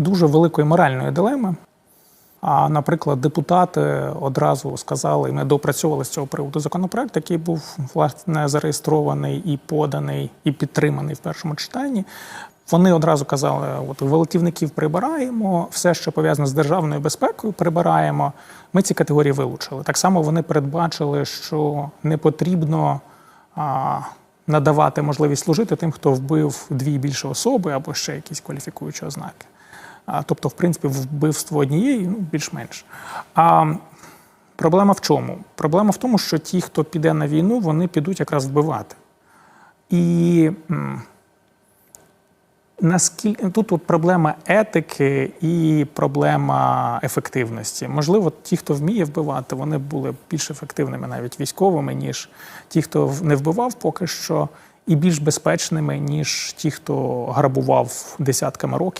дуже великої моральної дилеми. А, наприклад, депутати одразу сказали, ми доопрацьовували з цього приводу законопроект, який був власне зареєстрований і поданий, і підтриманий в першому читанні. Вони одразу казали: от вилетівників прибираємо, все, що пов'язане з державною безпекою, прибираємо. Ми ці категорії вилучили. Так само вони передбачили, що не потрібно а, надавати можливість служити тим, хто вбив дві більше особи або ще якісь кваліфікуючі ознаки. Тобто, в принципі, вбивство однієї ну, більш-менш. А проблема в чому? Проблема в тому, що ті, хто піде на війну, вони підуть якраз вбивати. І наскільки тут от проблема етики і проблема ефективності. Можливо, ті, хто вміє вбивати, вони були більш ефективними, навіть військовими, ніж ті, хто не вбивав поки що, і більш безпечними, ніж ті, хто грабував десятками років.